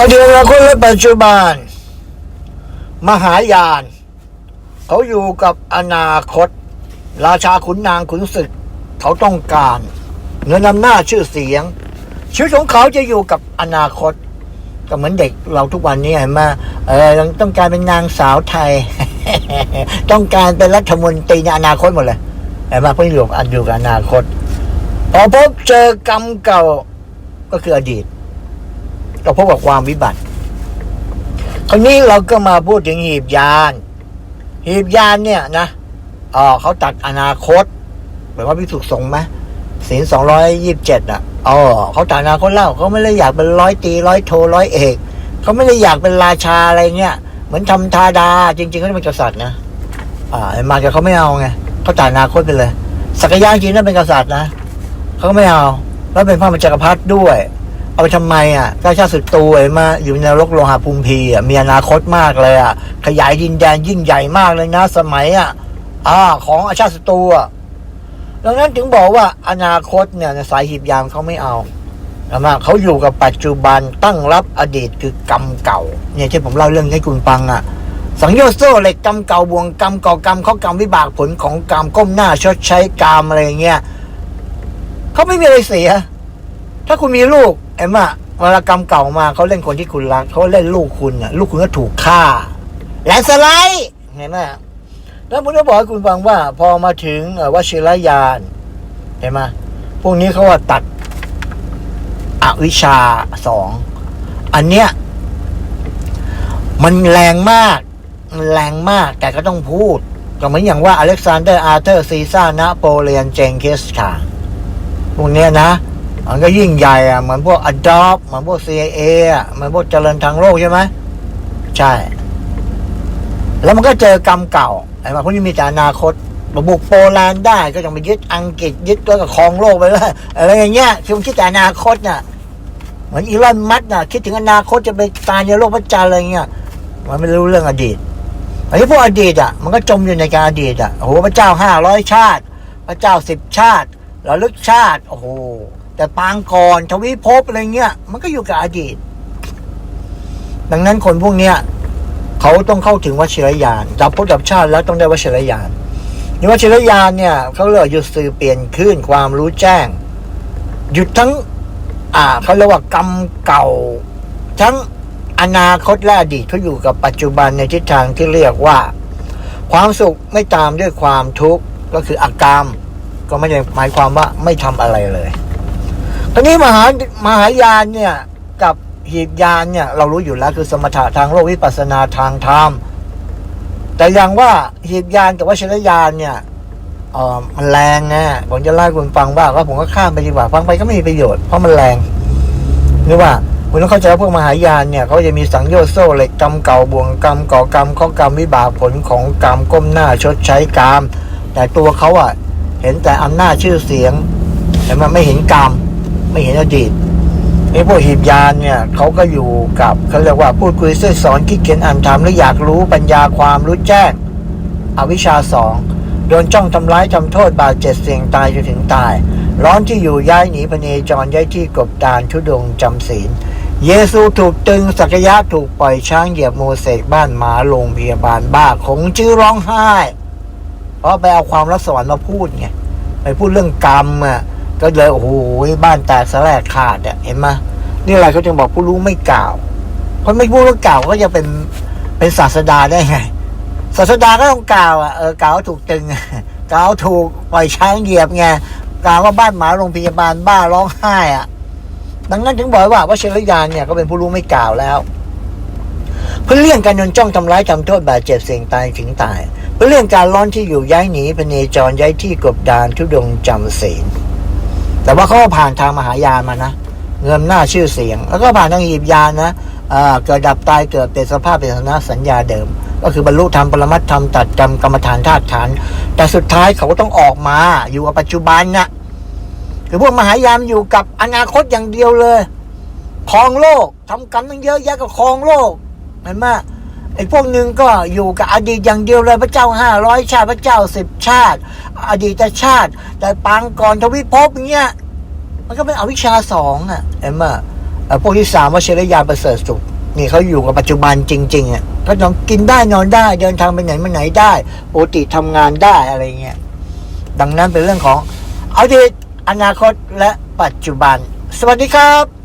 อดีตอนาคตและปัจจุบัน มหายาน เขาอยู่กับอนาคต ราชาขุนนางขุนศึก เขาต้องการเงินนำหน้าชื่อเสียง ชีวิตของเขาจะอยู่กับอนาคต ก็เหมือนเด็กเราทุกวันนี้เห็นไหมเออต้องการเป็นนางสาวไทย ต้องการเป็นรัฐมนตรีในอนาคตหมดเลยเห็นไหมเพื่ออยู่กับอยู่กับอนาคตพอพบเจอกรรมเก่าก็คืออดีต ก็พบกับความวิบัติ คราวนี้เราก็มาพูดถึงหีบยาน หีบยานเนี่ยนะเอ่อเขาตัดอนาคตหมายว่าพิสุขสงไหมศีลสองร้อยยี่สิบเจ็ดอะอ๋อเขาตัดอนาคตเล่าเขาไม่ได้อยากเป็นร้อยตีร้อยโทร้อยเอกเขาไม่ได้อยากเป็นราชาอะไรเงี้ยเหมือนทำทาดา จริงๆเขาเป็นกษัตริย์นะอ่ามาแต่เขาไม่เอาไงเขาตัดอนาคตไปเลย สักยะจริงนั่นเป็นกษัตริย์นะเขาก็ไม่เอา แล้วเป็นพระมจักรพรรดิด้วย เอาไปทำไมอะกาชาติสุดตูไอ้มาอยู่ในนรกโลหะภูมิพีอะมีอนาคตมากเลยอะขยายดินแดนยิ่งใหญ่มากเลยนะ สมัยอะอ่าของอาชาติศัตรูอะดังนั้นถึงบอกว่าอนาคตเนี่ยสายหีบยามเขาไม่เอานะมาเขาอยู่กับปัจจุบันตั้งรับอดีตคือกรรมเก่า เนี่ยที่ผมเล่าเรื่องให้คุณฟังอะสังโยชน์โซ่เหล็กกรรมเก่าบวงกรรมก่อกรรมเขากรรมวิบากผลของกรรมก้มหน้าชดใช้กรรมอะไรอย่างเงี้ยเขาไม่มีอะไรเสีย ถ้าคุณมีลูกเอ็มอะวลากรรมเก่ามาเขาเล่นคนที่คุณรักเขาเล่นลูกคุณอะลูกคุณก็ถูกฆ่าและสไลด์เห็นไหมแล้วผมจะบอกให้คุณฟังว่า พอมาถึงวชิรยานเห็นไหมพวกนี้เขาว่าตัดอวิชาสองอันเนี้ยมันแรงมาก มันแรงมาก แต่ก็ต้องพูด ก็เหมือนอย่างว่าอเล็กซานเดอร์อาร์เธอร์ซีซ่านะโปเลียนเจงกิสข่าพวกเนี้ยนะ มันก็ยิ่งใหญ่อะเหมือนพวก Adopt เหมือนพวก CIA อะเหมือนพวกเจริญทางโลกใช่ไหมใช่ แล้วมันก็เจอกรรมเก่าไอ้มาพวกนี้มีแต่อนาคตมาบุกโปแลนด์ได้ก็จะไปยึดอังกฤษยึดตัวกับครองโลกไปเลยอะไรอย่างเงี้ยคือมันคิดแต่อนาคตน่ะเหมือนอีลอนมัสก์น่ะ คิดถึงอนาคตจะไปตายในโลกพระจันทร์อะไรเงี้ยมันไม่รู้เรื่องอดีตอันนี้พวกอดีตอะมันก็จมอยู่ในการอดีตอะโอ้โหพระเจ้าห้าร้อยชาติ พระเจ้าสิบชาติระลึกชาติ โอ้โห แต่ปางก่อนทวิภพอะไรเงี้ย มันก็อยู่กับอดีต ดังนั้นคนพวกเนี้ยเขาต้องเข้าถึงวชิรยานดับพุทธดับชาติแล้วต้องได้วชิรยานนี่วชิรยานเนี่ยเขาเรียกว่าหยุดสื่อเปลี่ยนขึ้นความรู้แจ้ง หยุดทั้ง อ่าเขาเรียกว่ากรรมเก่า ทั้งอนาคตและอดีตเขาอยู่กับปัจจุบันในทิศทางที่เรียกว่า ความสุขไม่ตามด้วยความทุกข์ก็คืออากามก็ไม่ได้หมายความว่าไม่ทำอะไรเลย ตอนนี้มหามหายานเนี่ยกับหีบยานเนี่ย เรารู้อยู่แล้วคือสมถะทางโลกวิปัสนาทางธรรมแต่อย่างว่าหีบยานกับวชิรยานเนี่ยเออมันแรงนะผมจะเล่าคุณฟังว่าก็ผมก็ข้ามไปดีกว่าฟังไปก็ไม่มีประโยชน์เพราะมันแรงนึกว่าคุณต้องเข้าใจว่าพวกมหายานเนี่ยเขาจะมีสังโยชน์โซ่เหล็กกรรมเก่าบ่วงกรรมก่อกรรมข้อกรรมวิบากผลของกรรมก้มหน้าชดใช้กรรมแต่ตัวเขาอะเห็นแต่อำนาจชื่อเสียง แต่มันไม่เห็นกรรม ไม่เห็นอดีตไอ้พวกหีบยานเนี่ยเขาก็อยู่กับเขาเรียกว่าพูดคุยเส้นสอนคิดเขียนอ่านทำและอยากรู้ปัญญาความรู้แจ้ง อวิชชาสองโดนจ้องทำร้ายทำโทษบาดเจ็บเสี่ยงตายจนถึงตาย ร้อนที่อยู่ย้ายหนีพเนจรย้ายที่กบดานทุดงจำศีลเยซูถูกตึงสักยะถูกปล่อยช้างเหยียบโมเสกบ้านหมาโรงพยาบาลบ้าคงชื่อร้องไห้เพราะไปเอาความรักสวรรค์มาพูดไงไปพูดเรื่องกรรมอะ ก็เลยโอ้โหบ้านแตกสลายขาดอะเห็นไหมนี่อะไรเขาจึงบอกผู้รู้ไม่กล่าว เพราะไม่พูดแล้วกล่าวก็จะเป็นเป็นศาสดาได้ไงศาสดาก็ต้องกล่าวอะเออกล่าวถูกตึงกล่าวถูกปล่อยช้างเหยียบไงกล่าวว่าบ้านหมาโรงพยาบาลบ้าร้องไห้อะ ดังนั้นถึงบอกว่าว่าเชลยานเนี่ยก็เป็นผู้รู้ไม่กล่าวแล้ว เพื่อเลี่ยงการโดนจ้องทำร้ายทำโทษบาดเจ็บเสี่ยงตายถึงตาย เพื่อเลี่ยงการร้อนที่อยู่ย้ายหนีพเนจรย้ายที่กบดานทุดงจำศีล แต่ว่าเขาก็ผ่านทางมหายานมานะเงินหน้าชื่อเสียง แล้วก็ผ่านทางหีบยานนะอ่าเกิดดับตายเกิดเป็นสภาพเป็นสนะสัญญาเดิม ก็คือบรรลุธรรมปรมัตธรรมตัดกรรมกรรมฐานธาตุฐาน แต่สุดท้ายเขาก็ต้องออกมาอยู่กับปัจจุบันนะคือพวกมหายานอยู่กับอนาคตอย่างเดียวเลยครองโลกทำกรรมตั้งเยอะแยะก็ครองโลกเห็นไหม ไอ้พวกหนึ่งก็อยู่กับอดีตอย่างเดียวเลยพระเจ้าห้าร้อยชาติพระเจ้าสิบชาติ อดีตชาติ แต่ปางก่อนทวิภพอย่างเงี้ย มันก็เป็นอวิชชาสองอะเห็มอ่อพวกที่สามวชิรยานประเสริฐสุขนี่เขาอยู่กับปัจจุบันจริงๆอะเขาต้องกินได้นอนได้ เดินทางไปไหนมาไหนได้ปกติทำงานได้อะไรเงี้ยดังนั้นเป็นเรื่องของอดีตอนาคตและปัจจุบัน สวัสดีครับ